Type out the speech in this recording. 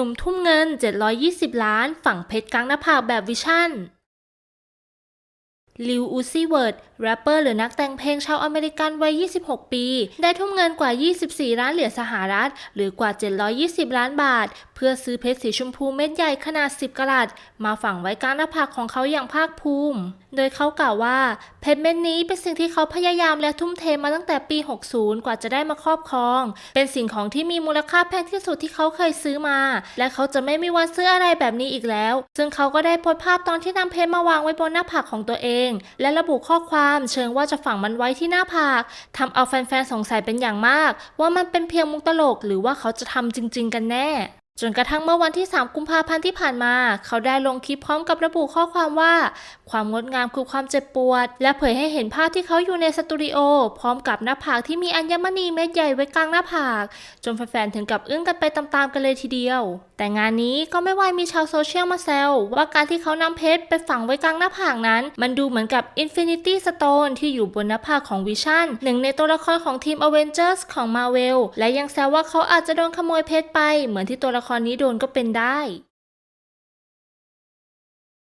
หนุ่มทุ่มเงิน 720 ล้าน ฝั่งเพชรกลางหน้าผากแบบวิชั่นลิวอูซี่เวิร์ดแรปเปอร์หรือนักแต่งเพลงชาวอเมริกันวัย 26 ปี ได้ทุ่มเงินกว่า 24 ล้านเหรียญสหรัฐ หรือกว่า 720 ล้านบาท เพื่อซื้อเพชรสีชมพูเม็ดใหญ่ขนาด 10กะรัตมาฝังไว้กลางหน้าผากของเขาอย่างภาคภูมิ โดยเขากล่าวว่าเพชรเม็ดนี้เป็นสิ่งที่เขาพยายามและทุ่มเทมาตั้งแต่ปี 60 กว่าจะได้มาครอบครอง เป็นสิ่งของที่มีมูลค่าแพงที่สุดที่เขาเคยซื้อมา และเขาจะไม่มีวันซื้ออะไรแบบนี้อีกแล้ว ซึ่งเขาก็ได้โพสต์ภาพตอนที่นำเพชรมาวางไว้บนหน้าผากของตัวเอง และระบุข้อความเชิงว่าจะฝังมันไว้ที่หน้าผากทำเอาแฟนๆสงสัยเป็นอย่างมาก ว่ามันเป็นเพียงมุกตลก หรือว่าเขาจะทำจริง ๆ กันแน่ จนกระทั่งเมื่อวันที่ 3 กุมภาพันธ์ที่ผ่านมา เขาได้ลงคลิปพร้อมกับระบุข้อความว่า ความงดงามคือความเจ็บปวด และเผยให้เห็นภาพที่เขาอยู่ในสตูดิโอ พร้อมกับหน้าผากที่มีอัญมณีเม็ดใหญ่ไว้กลางหน้าผาก จนแฟนๆถึงกับอึ้งกันไปตามๆกันเลยทีเดียว แต่งานนี้ก็ไม่วามีชาวโซเชียลมาแซวว่าการที่เขานำเพชรไปฝังไว้กลางหน้าผากนั้น มันดูเหมือนกับ Infinity Stone ที่อยู่บนหน้าผากของวิชั่นหนึ่งในตัวละครของทีม Avengers ของ Marvel และยังแซวว่าเขาอาจจะโดนขโมยเพชรไป เหมือนที่ตัวละครนี้โดนก็เป็นได้